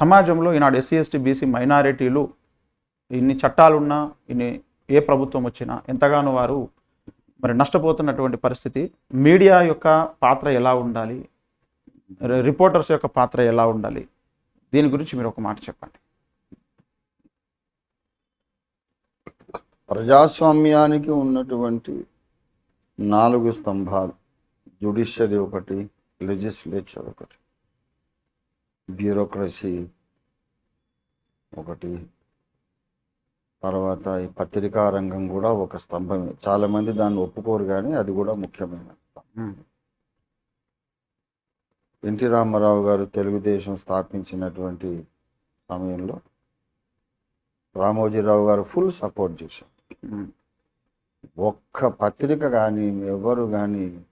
సమాజంలో ఈనాడు SC ST BC మైనారిటీలు ఇన్ని చట్టాలున్నా ఇన్ని ఏ ప్రభుత్వం వచ్చినా ఎంతగానో వారు మరి నష్టపోతున్నటువంటి పరిస్థితి. మీడియా యొక్క పాత్ర ఎలా ఉండాలి? రిపోర్టర్స్ యొక్క పాత్ర ఎలా ఉండాలి? దీని గురించి మీరు ఒక మాట చెప్పండి. ప్రజాస్వామ్యానికి ఉన్నటువంటి నాలుగు స్తంభాలు. జుడిషియరీ ఒకటి లెజిస్లేచర్ ఒకటి. బ్యూరోక్రసీ ఒకటి. తర్వాత ఈ పత్రికా రంగం కూడా ఒక స్తంభమే. చాలామంది దాన్ని ఒప్పుకోరు కానీ అది కూడా ముఖ్యమైన. ఎన్టీ రామారావు గారు తెలుగుదేశం స్థాపించినటువంటి సమయంలో రామోజీరావు గారు ఫుల్ సపోర్ట్ చేశారు. ఒక్క పత్రిక కానీ ఎవరు కానీ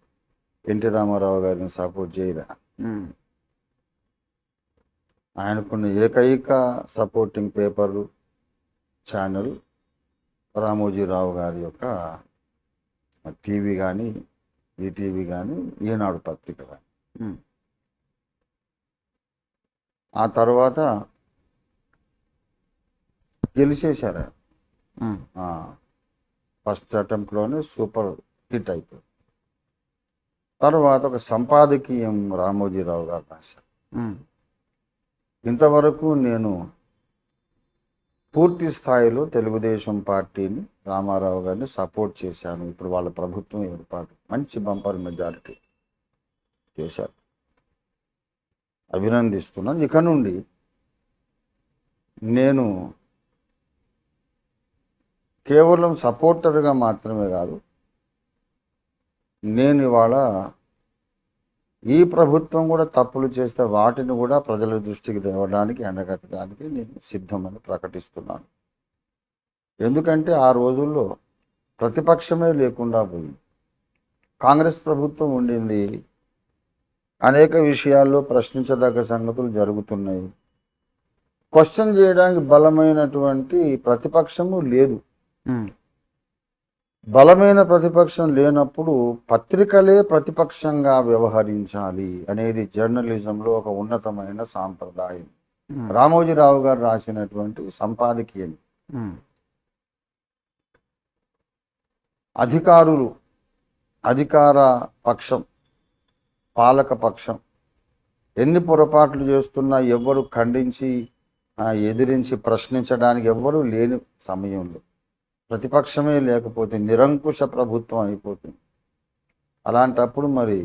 ఎన్టీ రామారావు గారిని సపోర్ట్ చేయరా. ఆయనకున్న ఏకైక సపోర్టింగ్ పేపరు ఛానల్ రామోజీరావు గారి యొక్క టీవీ కానీ ఈటీవీ కానీ ఈనాడు పత్రిక కానీ ఆ తర్వాత గెలిచేశారు ఫస్ట్ అటెంప్ట్లోనే సూపర్ హిట్ అయిపోయింది. తర్వాత ఒక సంపాదకీయం రామోజీరావు గారు రాశారు. ఇంతవరకు నేను పూర్తి స్థాయిలో తెలుగుదేశం పార్టీని రామారావు గారిని సపోర్ట్ చేశాను. ఇప్పుడు వాళ్ళ ప్రభుత్వం ఏర్పాటు మంచి బంపర్ మెజారిటీ చేశారు. అభినందిస్తున్నాను ఇక నుండి నేను కేవలం సపోర్టర్గా మాత్రమే కాదు నేను ఇవాళ ఈ ప్రభుత్వం కూడా తప్పులు చేస్తే వాటిని కూడా ప్రజల దృష్టికి తేవడానికి ఎండగట్టడానికి నేను సిద్ధమని ప్రకటిస్తున్నాను. ఎందుకంటే ఆ రోజుల్లో ప్రతిపక్షమే లేకుండా పోయింది. కాంగ్రెస్ ప్రభుత్వం ఉండింది. అనేక విషయాల్లో ప్రశ్నించదగ్గ సంగతులు జరుగుతున్నాయి. క్వశ్చన్ చేయడానికి బలమైనటువంటి ప్రతిపక్షము లేదు. బలమైన ప్రతిపక్షం లేనప్పుడు పత్రికలే ప్రతిపక్షంగా వ్యవహరించాలి అనేది జర్నలిజంలో ఒక ఉన్నతమైన సాంప్రదాయం. రామోజీరావు గారు రాసినటువంటి సంపాదకీయం. అధికారులు అధికార పక్షం పాలక పక్షం ఎన్ని పొరపాట్లు చేస్తున్నా ఎవ్వరు ఖండించి ఎదిరించి ప్రశ్నించడానికి ఎవ్వరూ లేని సమయంలో ప్రతిపక్షమే లేకపోతే నిరంకుశ ప్రభుత్వం అయిపోతుంది. అలాంటప్పుడు మరి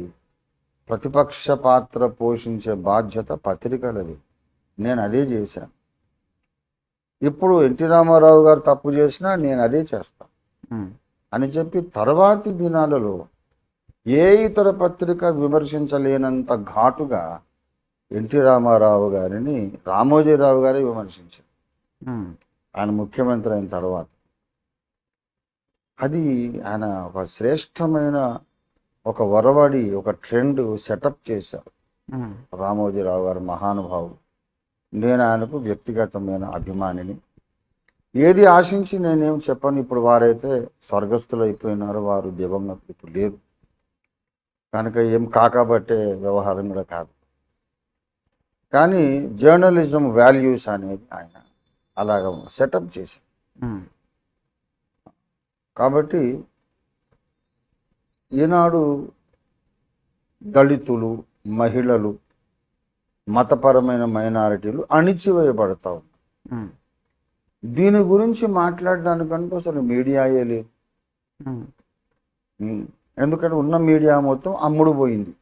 ప్రతిపక్ష పాత్ర పోషించే బాధ్యత పత్రికలది. నేను అదే చేశాను ఇప్పుడు ఎన్టీ రామారావు గారు తప్పు చేసినా నేను అదే చేస్తాను అని చెప్పి తర్వాతి దినాలలో ఏ ఇతర పత్రిక విమర్శించలేనంత ఘాటుగా ఎన్టీ రామారావు గారిని రామోజీరావు గారే విమర్శించారు. ఆయన ముఖ్యమంత్రి అయిన తర్వాత. అది ఆయన ఒక శ్రేష్టమైన ఒక వరవడి ఒక ట్రెండ్ సెటప్ చేశారు. రామోజీరావు గారు మహానుభావుడు. నేను ఆయనకు వ్యక్తిగతమైన అభిమానిని. ఏది ఆశించి నేనేం చెప్పను ఇప్పుడు వారైతే స్వర్గస్థులు అయిపోయినారు వారు దివంగతులు ఇప్పుడు లేరు. కనుక ఏం కాకబట్టే వ్యవహారం కూడా కాదు. కానీ జర్నలిజం వాల్యూస్ అనేది ఆయన అలాగ సెటప్ చేశారు. కాబట్టి ఈనాడు దళితులు మహిళలు మతపరమైన మైనారిటీలు అణిచివేయబడతా ఉన్నారు. దీని గురించి మాట్లాడడానికంటూ అసలు మీడియాయే లేదు. ఎందుకంటే ఉన్న మీడియా మొత్తం అమ్ముడు పోయింది.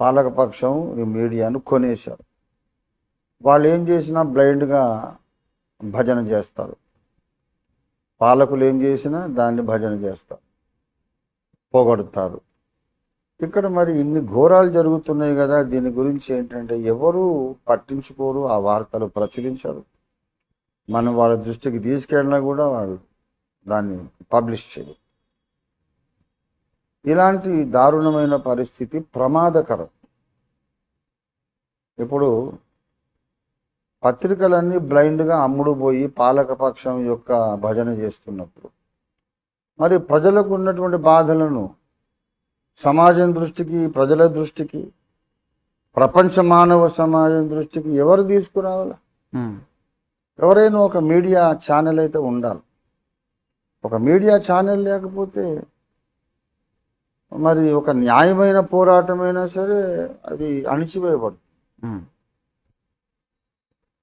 పాలకపక్షం ఈ మీడియాను కొనేశారు. వాళ్ళు ఏం చేసినా బ్లైండ్గా భజన చేస్తారు. పాలకులు ఏం చేసినా దాన్ని భజన చేస్తారు పోగొడతారు. ఇక్కడ మరి ఇన్ని ఘోరాలు జరుగుతున్నాయి కదా దీని గురించి ఏంటంటే ఎవరు పట్టించుకోరు ఆ వార్తలు ప్రచురించరు. మనం వాళ్ళ దృష్టికి తీసుకెళ్ళినా కూడా వాళ్ళు దాన్ని పబ్లిష్ చేయరు. ఇలాంటి దారుణమైన పరిస్థితి ప్రమాదకరం. ఇప్పుడు పత్రికలన్నీ బ్లైండ్గా అమ్ముడు పోయి పాలకపక్షం యొక్క భజన చేస్తున్నప్పుడు. మరి ప్రజలకు ఉన్నటువంటి బాధలను సమాజం దృష్టికి ప్రజల దృష్టికి ప్రపంచ మానవ సమాజం దృష్టికి ఎవరు తీసుకురావాలి? ఎవరైనా ఒక మీడియా ఛానల్ అయితే ఉండాలి. ఒక మీడియా ఛానల్ లేకపోతే మరి ఒక న్యాయమైన పోరాటమైనా సరే అది అణిచివేయబడుతుంది.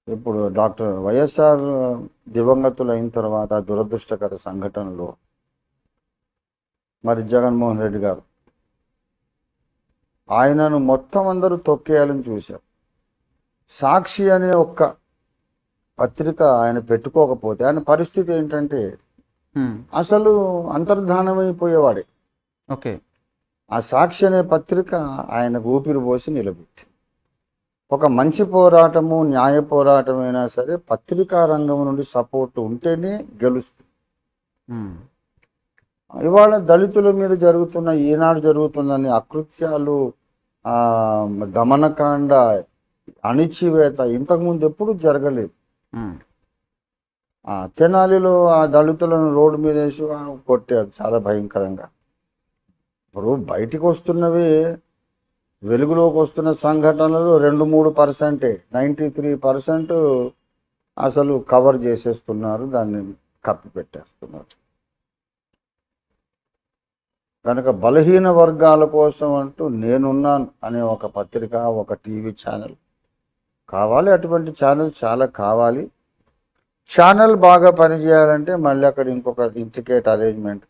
ఇప్పుడు డాక్టర్ వైఎస్ఆర్ దివంగతులు అయిన తర్వాత దురదృష్టకర సంఘటనలో. మరి జగన్మోహన్ రెడ్డి గారు ఆయనను మొత్తం అందరూ తొక్కేయాలని చూశారు. సాక్షి అనే ఒక్క పత్రిక ఆయన పెట్టుకోకపోతే ఆయన పరిస్థితి ఏంటంటే అసలు అంతర్ధానమైపోయేవాడే. ఓకే. ఆ సాక్షి అనే పత్రిక ఆయనకు ఊపిరి పోసి నిలబెట్టి ఒక మంచి పోరాటము న్యాయ పోరాటమైనా సరే పత్రికా రంగం నుండి సపోర్ట్ ఉంటేనే గెలుస్తుంది. ఇవాళ దళితుల మీద జరుగుతున్న ఈనాడు జరుగుతున్న అకృత్యాలు ఆ, దమనకాండ అణిచివేత ఇంతకుముందు ఎప్పుడు జరగలేదు. తెనాలిలో ఆ దళితులను రోడ్డు మీద వేసి కొట్టారు చాలా భయంకరంగా. ఇప్పుడు బయటికి వస్తున్నవి వెలుగులోకి వస్తున్న సంఘటనలు రెండు మూడు పర్సెంటే నైంటీ త్రీ పర్సెంట్ అసలు కవర్ చేసేస్తున్నారు దాన్ని కప్పి పెట్టేస్తున్నారు. కనుక బలహీన వర్గాల కోసం అంటూ నేనున్నాను అనే ఒక పత్రిక ఒక టీవీ ఛానల్ కావాలి. అటువంటి ఛానల్ చాలా కావాలి. ఛానల్ బాగా పనిచేయాలంటే మళ్ళీ అక్కడ ఇంకొక ఇంటికేట్ అరేంజ్మెంట్.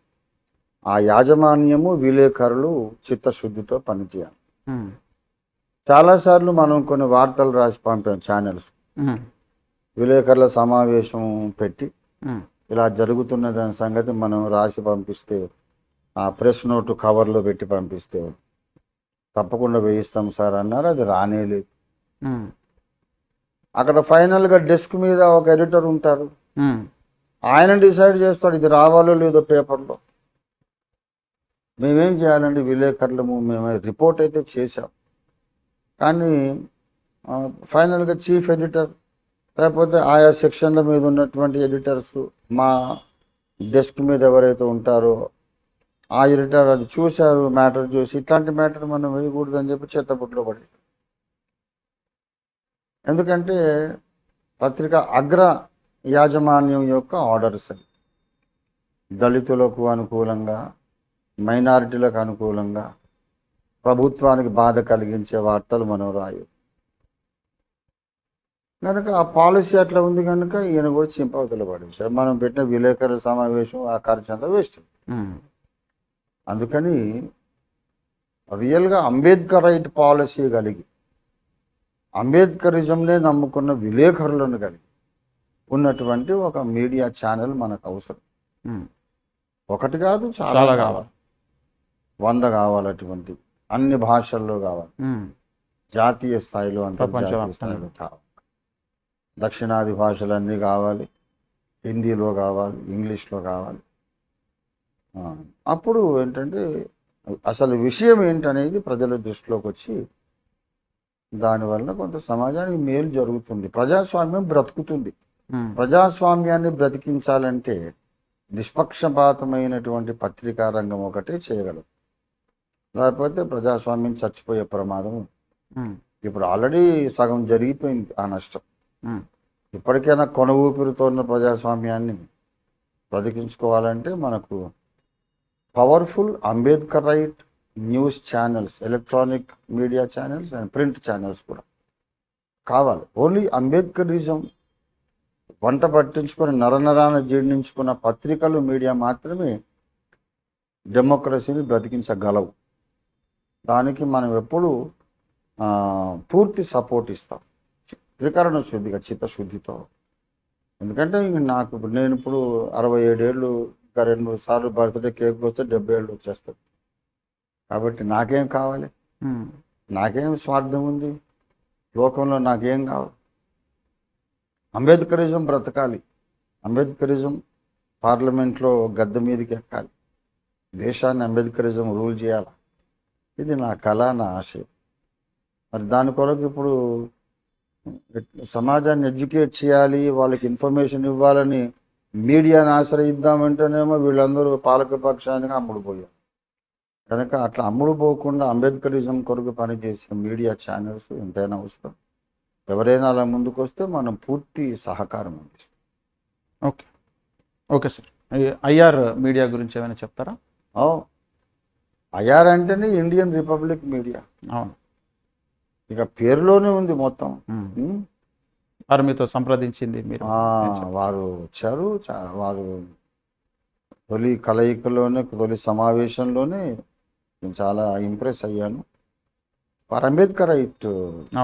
ఆ యాజమాన్యము విలేకరులు చిత్తశుద్ధితో పనిచేయాలి. చాలాసార్లు మనం కొన్ని వార్తలు రాసి పంపాం ఛానల్స్ ఉమ్, విలేకరుల సమావేశం పెట్టి ఉమ్, ఇలా జరుగుతున్న దాని సంగతి మనం రాసి పంపిస్తే ఆ ప్రెస్ నోటు కవర్లో పెట్టి పంపిస్తే తప్పకుండా వేయిస్తాం సార్ అన్నారు. అది రానేలేదు. అక్కడ ఫైనల్గా డెస్క్ మీద ఒక ఎడిటర్ ఉంటారు. ఆయన డిసైడ్ చేస్తాడు ఇది రావాలో లేదో పేపర్లో. మేమేం చేయాలండి విలేకరులము మేము రిపోర్ట్ అయితే చేసాం కానీ ఫైనల్గా చీఫ్ ఎడిటర్ లేకపోతే ఆయా సెక్షన్ల మీద ఉన్నటువంటి ఎడిటర్స్ మా డెస్క్ మీద ఎవరైతే ఉంటారో ఆ ఎడిటర్ అది చూశారు మ్యాటర్ చూసి ఇట్లాంటి మ్యాటర్ మనం వేయకూడదని చెప్పి చెత్తబుట్లో పడి ఎందుకంటే పత్రిక అగ్ర యాజమాన్యం యొక్క ఆర్డర్స్ అవి. దళితులకు అనుకూలంగా మైనారిటీలకు అనుకూలంగా ప్రభుత్వానికి బాధ కలిగించే వార్తలు మనం రాయు కనుక ఆ పాలసీ అట్లా ఉంది కనుక ఈయన కూడా చింపవతలు పడేశారు మనం పెట్టిన విలేకరుల సమావేశం ఆ ఖర్చు అంతా వేస్ట్ అందుకని రియల్గా అంబేద్కర్ రైట్ పాలసీ కలిగి అంబేద్కరిజంనే నమ్ముకున్న విలేకరులను కలిగి ఉన్నటువంటి ఒక మీడియా ఛానల్ మనకు అవసరం. ఒకటి కాదు చాలా కావాలి. వంద కావాలి అటువంటి అన్ని భాషల్లో కావాలి. జాతీయ స్థాయిలో అంతర్జాతీయ. స్థాయిలో కావాలి. దక్షిణాది భాషలన్నీ కావాలి. హిందీలో కావాలి ఇంగ్లీష్లో కావాలి. అప్పుడు ఏంటంటే అసలు విషయం ఏంటనేది ప్రజల దృష్టిలోకి వచ్చి దానివల్ల కొంత సమాజానికి మేలు జరుగుతుంది. ప్రజాస్వామ్యం బ్రతుకుతుంది. ప్రజాస్వామ్యాన్ని బ్రతికించాలంటే నిష్పక్షపాతమైనటువంటి పత్రికా రంగం ఒకటే చేయగలదు. లేకపోతే ప్రజాస్వామ్యం చచ్చిపోయే ప్రమాదం ఇప్పుడు ఆల్రెడీ సగం జరిగిపోయింది ఆ నష్టం. ఇప్పటికైనా కొన ఊపిరితో ఉన్న ప్రజాస్వామ్యాన్ని బ్రతికించుకోవాలంటే మనకు powerful Ambedkar right news channels electronic media channels and print channels కూడా కావాలి. ఓన్లీ అంబేద్కరిజం వంట పట్టించుకొని నరనరాన జీర్ణించుకున్న పత్రికలు మీడియా మాత్రమే డెమోక్రసీని బ్రతికించగలవు. దానికి మనం ఎప్పుడు పూర్తి సపోర్ట్ ఇస్తాం. త్రికరణ శుద్ధిగా చిత్తశుద్ధితో. ఎందుకంటే ఇంక నాకు నేను ఇప్పుడు అరవై ఏడేళ్ళు ఇంకా రెండు మూడు సార్లు బర్త్డే కేక్ వస్తే డెబ్బై ఏళ్ళు వచ్చేస్తుంది కాబట్టి నాకేం కావాలి? నాకేం స్వార్థం ఉంది? లోకంలో నాకేం కావాలి? అంబేద్కరిజం బ్రతకాలి. అంబేద్కరిజం పార్లమెంట్లో గద్దె మీదకి ఎక్కాలి. దేశాన్ని అంబేద్కరిజం రూల్ చేయాలి? ఇది నా కళ నా ఆశయం మరి దాని కొరకు ఇప్పుడు సమాజాన్ని ఎడ్యుకేట్ చేయాలి వాళ్ళకి ఇన్ఫర్మేషన్ ఇవ్వాలని మీడియాని ఆశ్రయిద్దామంటేనేమో వీళ్ళందరూ పాలక పక్షానికి అమ్ముడుపోయారు. కనుక అట్లా అమ్ముడు పోకుండా అంబేద్కరిజం కొరకు పనిచేసే మీడియా ఛానల్స్ ఎంతైనా అవసరం. ఎవరైనా అలా ముందుకు వస్తే మనం పూర్తి సహకారం అందిస్తాం. Okay. Okay sir. IR media గురించి ఏమైనా చెప్తారా? ఐఆర్ అంటేనే ఇండియన్ రిపబ్లిక్ మీడియా. అవును. ఇక పేరులోనే ఉంది మొత్తం. వారు మీతో సంప్రదించింది మీరు. వారు వచ్చారు. వారు తొలి కలయికలోనే తొలి సమావేశంలోనే నేను చాలా ఇంప్రెస్ అయ్యాను. వారు అంబేద్కర్ ఇట్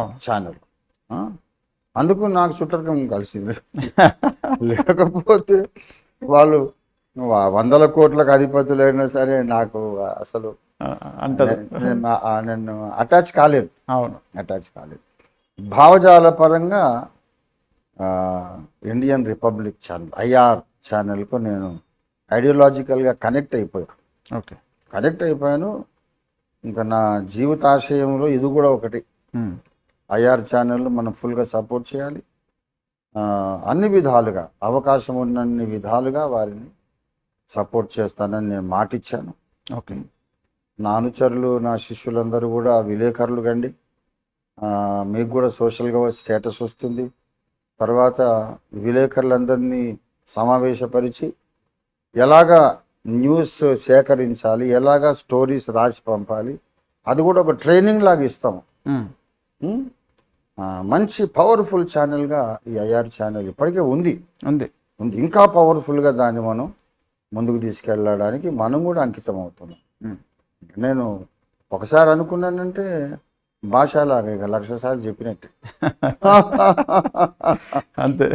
ఛానల్? అందుకు నాకు చుట్టరికం కలిసింది. లేకపోతే వాళ్ళు వందల కోట్లకు అధిపతులైనా సరే నాకు అసలు నేను అటాచ్ కాలేను. అవును. అటాచ్ కాలేదు భావజాల పరంగా ఇండియన్ రిపబ్లిక్ ఛానల్ ఐఆర్ ఛానల్కు నేను ఐడియాలజికల్గా కనెక్ట్ అయిపోయా. ఓకే. కనెక్ట్ అయిపోయాను. ఇంకా నా జీవితాశయంలో ఇది కూడా ఒకటి. ఐఆర్ ఛానల్ మనం ఫుల్గా సపోర్ట్ చేయాలి. అన్ని విధాలుగా అవకాశం ఉన్నన్ని విధాలుగా వారిని సపోర్ట్ చేస్తానని నేను మాటిచ్చాను. ఓకే. నా అనుచరులు నా శిష్యులందరూ కూడా విలేకరులు కండి. మీకు కూడా సోషల్గా స్టేటస్ వస్తుంది. తర్వాత విలేకరులందరినీ సమావేశపరిచి ఎలాగా న్యూస్ సేకరించాలి ఎలాగా స్టోరీస్ రాసి పంపాలి అది కూడా ఒక ట్రైనింగ్ లాగా ఇస్తాము. మంచి పవర్ఫుల్ ఛానల్గా ఈ ఐఆర్ ఛానల్ ఇప్పటికే ఉంది. ఉంది. ఉంది. ఇంకా పవర్ఫుల్గా దాన్ని మనం ముందుకు తీసుకెళ్ళడానికి మనం కూడా అంకితం అవుతున్నాం. నేను ఒకసారి అనుకున్నానంటే భాషలాగా ఇక లక్ష సార్లు చెప్పినట్టు. అంతే.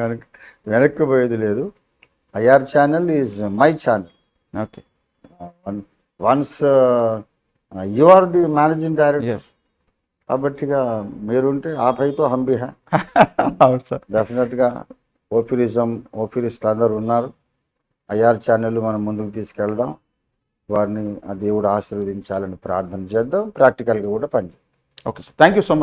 కనుక వెనక్కి పోయేది లేదు. IR channel is my channel. Okay. Once you are the managing director. కాబట్టిగా మీరుంటే ఆ పైతో హంబి హై అవును సార్. డెఫినెట్గా ఓఫిరిజం ఓఫిరిస్టులు అందరూ ఉన్నారు. ఐఆర్ ఛానల్ మనం ముందుకు తీసుకెళ్దాం. వారిని ఆ దేవుడు ఆశీర్వదించాలని ప్రార్థన చేద్దాం. ప్రాక్టికల్గా కూడా పనిచేద్దాం. Okay sir. Thank you so much.